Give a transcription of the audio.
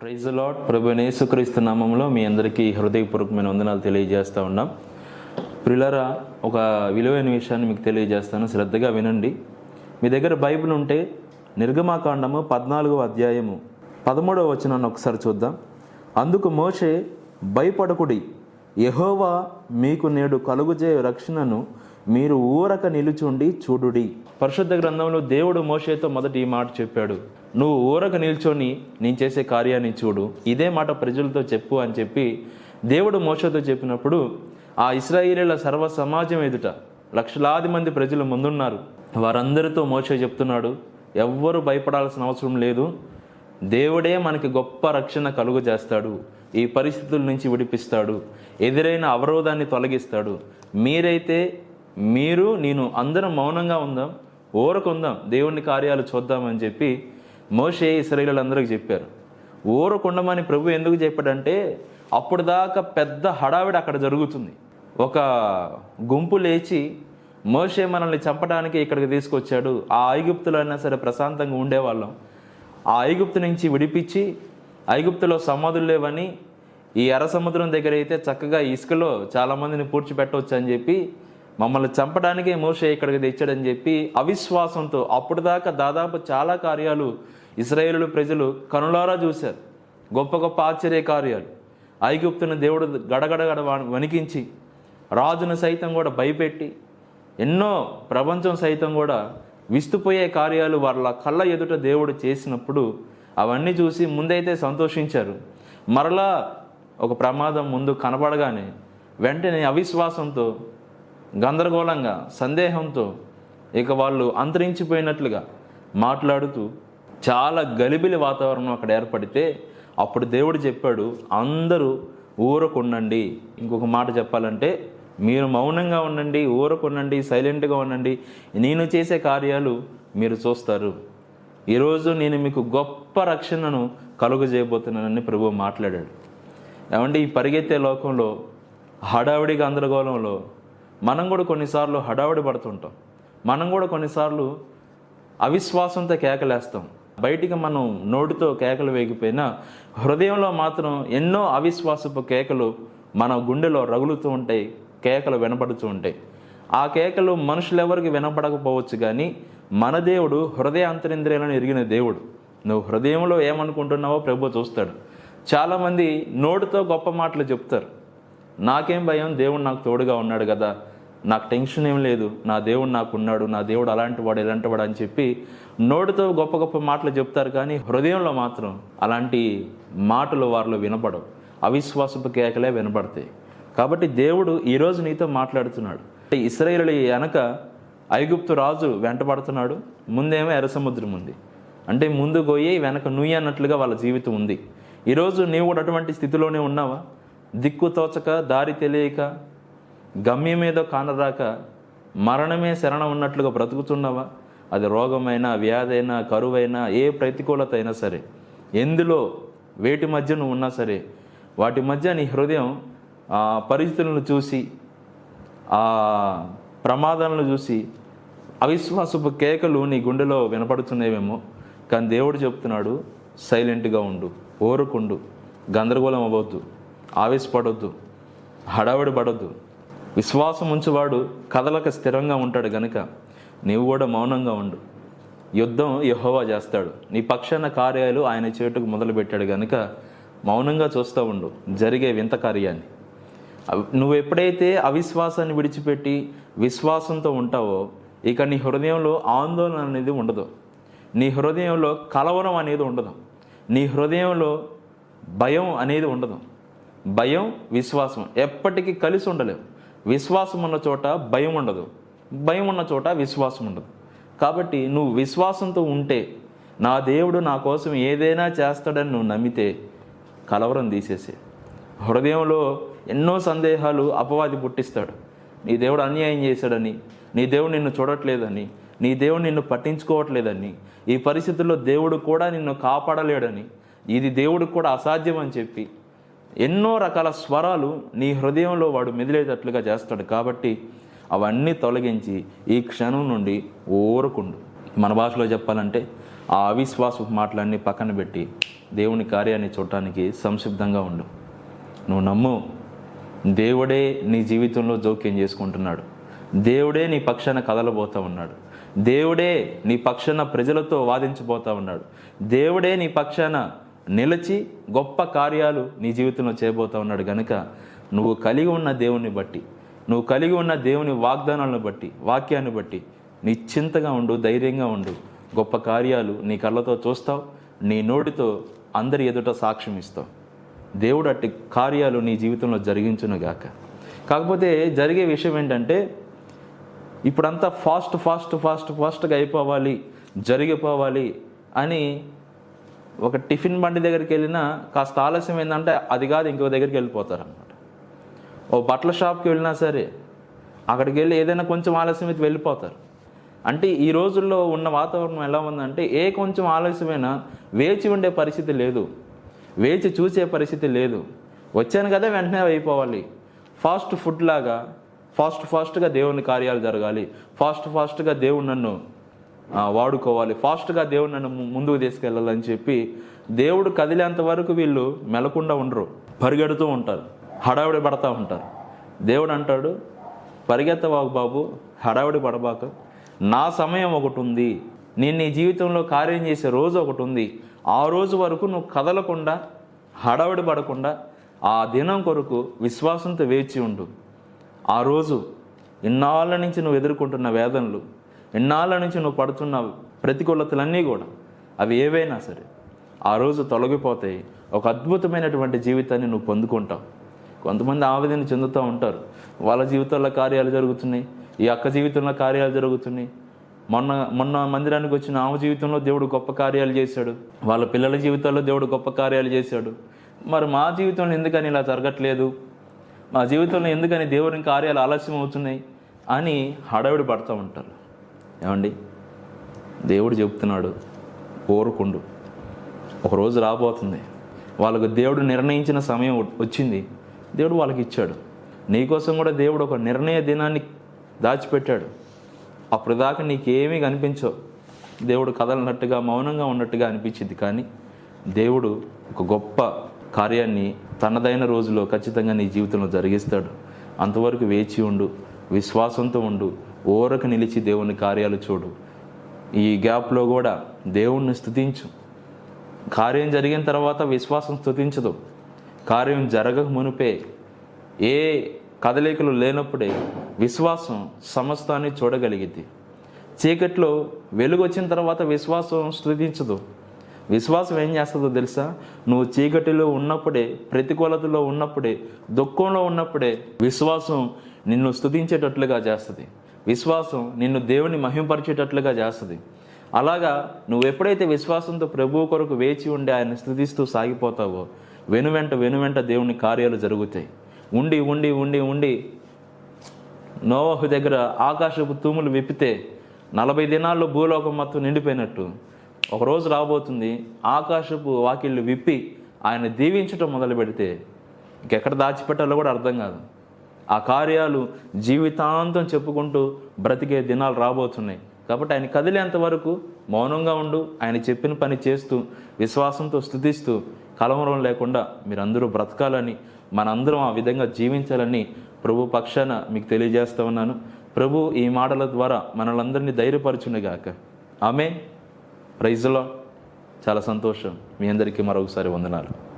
Praise lord ప్రభు నేసుక్రీస్తు నామంలో మీ అందరికీ హృదయపూర్వకమైన వందనాలు తెలియజేస్తూ ఉన్నాం. ప్రిలరా ఒక విలువైన విషయాన్ని మీకు తెలియజేస్తాను. శ్రద్ధగా వినండి. మీ దగ్గర బైబిల్ ఉంటే నిర్గమాకాండము పద్నాలుగో అధ్యాయము పదమూడవ వచనాన్ని ఒకసారి చూద్దాం. అందుకు మోషే భయపడకుడి. యెహోవా మీకు నేడు కలుగుజే రక్షణను మీరు ఊరక నిలుచుండి చూడుడి. పరిశుద్ధ గ్రంథంలో దేవుడు మోషేతో మొదటి ఈ మాట చెప్పాడు. నువ్వు ఊరక నిల్చొని నేను చేసే కార్యాన్ని చూడు. ఇదే మాట ప్రజలతో చెప్పు అని చెప్పి దేవుడు మోషతో చెప్పినప్పుడు ఆ ఇస్రాయిలీల సర్వ సమాజం ఎదుట లక్షలాది మంది ప్రజలు ముందున్నారు. వారందరితో మోషే చెప్తున్నాడు ఎవ్వరు భయపడాల్సిన అవసరం లేదు. దేవుడే మనకి గొప్ప రక్షణ కలుగు చేస్తాడు. ఈ పరిస్థితుల నుంచి విడిపిస్తాడు. ఎదురైన అవరోధాన్ని తొలగిస్తాడు. మీరైతే మీరు నేను అందరం మౌనంగా ఉందాం. ఊరకుందాం దేవుని కార్యాలు చూద్దామని చెప్పి మోషే ఇస్రాయేలందరికీ చెప్పారు. ఊరకుండమని ప్రభు ఎందుకు చెప్పాడంటే అప్పుడు దాకా పెద్ద హడావిడి అక్కడ జరుగుతుంది. ఒక గుంపు లేచి మోషే మనల్ని చంపడానికి ఇక్కడికి తీసుకొచ్చాడు. ఆ ఐగుప్తులు అయినా సరే ప్రశాంతంగా ఉండేవాళ్ళం. ఆ ఐగుప్తు నుంచి విడిపించి ఐగుప్తులో సమాధులు లేవని ఈ ఎర్ర సముద్రం దగ్గర అయితే చక్కగా ఇసుకలో చాలామందిని పూడ్చిపెట్టవచ్చు అని చెప్పి మమ్మల్ని చంపడానికే మోషే ఇక్కడికి తెచ్చాడని చెప్పి అవిశ్వాసంతో అప్పుడు దాకా దాదాపు చాలా కార్యాలు ఇస్రాయేలు ప్రజలు కనులారా చూశారు. గొప్ప గొప్ప ఆశ్చర్య కార్యాలు. ఐగుప్తున్న దేవుడు గడగడగడ వణికించి రాజును సైతం కూడా భయపెట్టి ఎన్నో ప్రపంచం సైతం కూడా విస్తుపోయే కార్యాలు వాళ్ళ కళ్ళ ఎదుట దేవుడు చేసినప్పుడు అవన్నీ చూసి ముందైతే సంతోషించారు. మరలా ఒక ప్రమాదం ముందు కనపడగానే వెంటనే అవిశ్వాసంతో గందరగోళంగా సందేహంతో ఇక వాళ్ళు అంతరించిపోయినట్లుగా మాట్లాడుతూ చాలా గలిబిలి వాతావరణం అక్కడ ఏర్పడితే అప్పుడు దేవుడు చెప్పాడు అందరూ ఊరకుండండి ఇంకొక మాట చెప్పాలంటే మీరు మౌనంగా ఉండండి ఊరకుండండి సైలెంట్గా ఉండండి. నేను చేసే కార్యాలు మీరు చూస్తారు. ఈరోజు నేను మీకు గొప్ప రక్షణను కలుగజేయబోతున్నానని ప్రభు మాట్లాడాడు. ఏమంటే ఈ పరిగెత్తే లోకంలో హడావిడి గందరగోళంలో మనం కూడా కొన్నిసార్లు హడావిడి పడుతుంటాం. మనం కూడా కొన్నిసార్లు అవిశ్వాసంతో కేకలేస్తాం. బయటికి మనం నోటితో కేకలు వేగిపోయినా హృదయంలో మాత్రం ఎన్నో అవిశ్వాసపు కేకలు మన గుండెలో రగులుతూ ఉంటాయి కేకలు వినపడుతూ ఉంటాయి. ఆ కేకలు మనుషులెవరికి వినపడకపోవచ్చు కానీ మన దేవుడు హృదయ అంతరింద్రియాలను ఎరిగిన దేవుడు. నువ్వు హృదయంలో ఏమనుకుంటున్నావో ప్రభు చూస్తాడు. చాలామంది నోటితో గొప్ప మాటలు చెప్తారు. నాకేం భయం? దేవుడు నాకు తోడుగా ఉన్నాడు కదా. నాకు టెన్షన్ ఏం లేదు. నా దేవుడు నాకు ఉన్నాడు. నా దేవుడు అలాంటి వాడు ఇలాంటి వాడు అని చెప్పి నోటితో గొప్ప గొప్ప మాటలు చెప్తారు కానీ హృదయంలో మాత్రం అలాంటి మాటలు వారిలో వినపడవు. అవిశ్వాసపు కేకలే వినపడతాయి. కాబట్టి దేవుడు ఈరోజు నీతో మాట్లాడుతున్నాడు. ఇస్రాయేలు వెనక ఐగుప్తు రాజు వెంటబడుతున్నాడు ముందేమో ఎర్ర సముద్రం ఉంది. అంటే ముందు పోయి వెనక నుయ్యి అన్నట్లుగా వాళ్ళ జీవితం ఉంది. ఈరోజు నీవు కూడా అటువంటి స్థితిలోనే ఉన్నావా? దిక్కు తోచక దారి తెలియక గమ్యమేదో కానరాక మరణమే శరణం ఉన్నట్లుగా బ్రతుకుతున్నావా? అది రోగమైనా వ్యాధైనా కరువైనా ఏ ప్రతికూలత అయినా సరే ఎందులో వేటి మధ్య నువ్వు ఉన్నా సరే వాటి మధ్య నీ హృదయం ఆ పరిస్థితులను చూసి ఆ ప్రమాదాలను చూసి అవిశ్వాసపు కేకలు నీ గుండెలో వినపడుతున్నాయేమో కానీ దేవుడు చెప్తున్నాడు సైలెంట్గా ఉండు ఓరుకుండు గందరగోళం అవ్వద్దు. ఆవేశపడొద్దు హడావిడి పడొద్దు. విశ్వాసం ఉంచువాడు కథలకు స్థిరంగా ఉంటాడు గనుక నీవు కూడా మౌనంగా ఉండు. యుద్ధం యహోవా చేస్తాడు. నీ పక్షాన కార్యాలు ఆయన చేటుకు మొదలుపెట్టాడు గనుక మౌనంగా చూస్తూ ఉండు. జరిగే వింత కార్యాన్ని. నువ్వు ఎప్పుడైతే అవిశ్వాసాన్ని విడిచిపెట్టి విశ్వాసంతో ఉంటావో ఇక నీ హృదయంలో ఆందోళన అనేది ఉండదు. నీ హృదయంలో కలవరం అనేది ఉండదు. నీ హృదయంలో భయం అనేది ఉండదు. భయం విశ్వాసం. ఎప్పటికీ కలిసి ఉండలేవు విశ్వాసం ఉన్న చోట భయం ఉండదు. భయం ఉన్న చోట విశ్వాసం ఉండదు. కాబట్టి నువ్వు విశ్వాసంతో ఉంటే నా దేవుడు నా కోసం ఏదైనా చేస్తాడని నువ్వు నమ్మితే కలవరం తీసేసే. హృదయంలో ఎన్నో సందేహాలు అపవాది పుట్టిస్తాడు. నీ దేవుడు అన్యాయం చేశాడని నీ దేవుడు నిన్ను చూడట్లేదని నీ దేవుడు నిన్ను పట్టించుకోవట్లేదని ఈ పరిస్థితుల్లో దేవుడు కూడా నిన్ను కాపాడలేడని ఇది దేవుడికి కూడా అసాధ్యం అని చెప్పి ఎన్నో రకాల స్వరాలు నీ హృదయంలో వాడు మెదిలేటట్లుగా చేస్తాడు కాబట్టి అవన్నీ తొలగించి ఈ క్షణం నుండి ఊరుకుండు. మన భాషలో చెప్పాలంటే ఆ అవిశ్వాస మాటలన్నీ పక్కన పెట్టి దేవుని కార్యాన్ని చూడటానికి సంసిద్ధంగా ఉండు. నువ్వు నమ్ము దేవుడే నీ జీవితంలో జోక్యం చేసుకుంటున్నాడు. దేవుడే నీ పక్షాన కదలబోతూ ఉన్నాడు. దేవుడే నీ పక్షాన ప్రజలతో వాదించబోతూ ఉన్నాడు. దేవుడే నీ పక్షాన నిలిచి గొప్ప కార్యాలు నీ జీవితంలో చేయబోతా ఉన్నాడు గనుక నువ్వు కలిగి ఉన్న దేవుని బట్టి నువ్వు కలిగి ఉన్న దేవుని వాగ్దానాలను బట్టి వాక్యాన్ని బట్టి నిశ్చింతగా ఉండు ధైర్యంగా ఉండు. గొప్ప కార్యాలు నీ కళ్ళతో చూస్తావు నీ నోటితో అందరి ఎదుట సాక్ష్యం ఇస్తావు. దేవుడు అట్టి కార్యాలు నీ జీవితంలో జరిగించునుగాక కాకపోతే జరిగే విషయం ఏంటంటే ఇప్పుడంతా ఫాస్ట్ ఫాస్ట్ ఫాస్ట్ ఫాస్ట్గా అయిపోవాలి జరిగిపోవాలి అని ఒక టిఫిన్ బండి దగ్గరికి వెళ్ళినా కాస్త ఆలస్యం ఏంటంటే అది కాదు ఇంకో దగ్గరికి వెళ్ళిపోతారు అనమాట ఓ బట్టల షాప్కి వెళ్ళినా సరే అక్కడికి వెళ్ళి ఏదైనా కొంచెం ఆలస్యం అయితే వెళ్ళిపోతారు. అంటే ఈ రోజుల్లో ఉన్న వాతావరణం ఎలా ఉందంటే ఏ కొంచెం ఆలస్యమైనా వేచి ఉండే పరిస్థితి లేదు. వేచి చూసే పరిస్థితి లేదు. వచ్చాను కదా వెంటనే అయిపోవాలి. ఫాస్ట్ ఫుడ్ లాగా ఫాస్ట్ ఫాస్ట్గా దేవుని కార్యాలు జరగాలి. ఫాస్ట్ ఫాస్ట్గా దేవుడు నన్ను వాడుకోవాలి. ఫాస్ట్గా దేవుడు నన్ను ముందుకు తీసుకెళ్ళాలని చెప్పి దేవుడు కదిలేంత వరకు వీళ్ళు మెలకుండా ఉండరు. పరిగెడుతూ ఉంటారు. హడావిడి పడతా ఉంటారు. దేవుడు అంటాడు పరిగెత్తవాకు బాబు హడావిడి పడబాక. నా సమయం ఒకటి ఉంది. నేను నీ జీవితంలో కార్యం చేసే రోజు ఒకటి ఉంది. ఆ రోజు వరకు నువ్వు కదలకుండా హడావిడి పడకుండా ఆ దినం కొరకు విశ్వాసంతో వేచి ఉండు. ఆ రోజు ఇన్నాళ్ళ నుంచి నువ్వు ఎదుర్కొంటున్న వేదనలు ఇన్నాళ్ళ నుంచి నువ్వు పడుతున్న ప్రతికూలతలన్నీ కూడా అవి ఏవైనా సరే ఆ రోజు తొలగిపోతాయి ఒక అద్భుతమైనటువంటి జీవితాన్ని నువ్వు పొందుకుంటావు. కొంతమంది ఆవేదన చెందుతూ ఉంటారు. వాళ్ళ జీవితంలో కార్యాలు జరుగుతున్నాయి. ఈ అక్క జీవితంలో కార్యాలు జరుగుతున్నాయి. మొన్న మొన్న మందిరానికి వచ్చిన ఆమె జీవితంలో దేవుడు గొప్ప కార్యాలు చేశాడు. వాళ్ళ పిల్లల జీవితాల్లో దేవుడు గొప్ప కార్యాలు చేశాడు. మరి మా జీవితంలో ఎందుకని ఇలా జరగట్లేదు? మా జీవితంలో ఎందుకని దేవుని కార్యాలు ఆలస్యం అవుతున్నాయి? అని హడావిడి పడుతూ ఉంటారు. ఏమండి? దేవుడు చెప్తున్నాడు కోరుకుండు ఒకరోజు రాబోతుంది. వాళ్ళకు దేవుడు నిర్ణయించిన సమయం వచ్చింది. దేవుడు వాళ్ళకి ఇచ్చాడు. నీకోసం కూడా దేవుడు ఒక నిర్ణయ దినాన్ని దాచిపెట్టాడు. అప్పుడు దాకా నీకేమీ కనిపించవు. దేవుడు కదలనట్టుగా మౌనంగా ఉన్నట్టుగా అనిపించింది. కానీ దేవుడు ఒక గొప్ప కార్యాన్ని తనదైన రోజులో ఖచ్చితంగా నీ జీవితంలో జరిగిస్తాడు. అంతవరకు వేచి ఉండు విశ్వాసంతో ఉండు ఓరకు నిలిచి దేవుని కార్యాలు చూడు. ఈ గ్యాప్లో కూడా దేవుణ్ణి స్థుతించు కార్యం జరిగిన తర్వాత విశ్వాసం స్థుతించదు కార్యం జరగక మునిపే ఏ కదలికలు లేనప్పుడే విశ్వాసం సమస్తాన్ని చూడగలిగింది చీకట్లో వెలుగు వచ్చిన తర్వాత విశ్వాసం స్థుతించదు విశ్వాసం ఏం చేస్తుందో తెలుసా? నువ్వు చీకటిలో ఉన్నప్పుడే ప్రతికూలతలో ఉన్నప్పుడే దుఃఖంలో ఉన్నప్పుడే విశ్వాసం నిన్ను స్థుతించేటట్లుగా చేస్తుంది. విశ్వాసం నిన్ను దేవుని మహింపరిచేటట్లుగా చేస్తుంది. అలాగా నువ్వు ఎప్పుడైతే విశ్వాసంతో ప్రభువు కొరకు వేచి ఉండి ఆయన స్థుతిస్తూ సాగిపోతావో వెనువెంట వెనువెంట దేవుని కార్యాలు జరుగుతాయి. ఉండి ఉండి ఉండి ఉండి నోవహు దగ్గర ఆకాశపు తూములు విప్పితే నలభై దినాల్లో భూలోకం మొత్తం నిండిపోయినట్టు. ఒకరోజు రాబోతుంది ఆకాశపు వాకిళ్ళు విప్పి ఆయన దీవించటం మొదలు పెడితే ఇంకెక్కడ దాచిపెట్టాలో కూడా అర్థం కాదు. ఆ కార్యాలు జీవితాంతం చెప్పుకుంటూ బ్రతికే దినాలు రాబోతున్నాయి. కాబట్టి ఆయన కదిలేంత వరకు మౌనంగా ఉండు ఆయన చెప్పిన పని చేస్తూ విశ్వాసంతో స్థుతిస్తూ కలవరం లేకుండా మీరందరూ బ్రతకాలని మనందరం ఆ విధంగా జీవించాలని ప్రభు పక్షాన మీకు తెలియజేస్తా ఉన్నాను. ప్రభు ఈ మాటల ద్వారా మనలందరినీ ధైర్యపరచునిగాక. ఆమె ప్రైజ్లో చాలా సంతోషం. మీ అందరికీ మరొకసారి వందనాలు.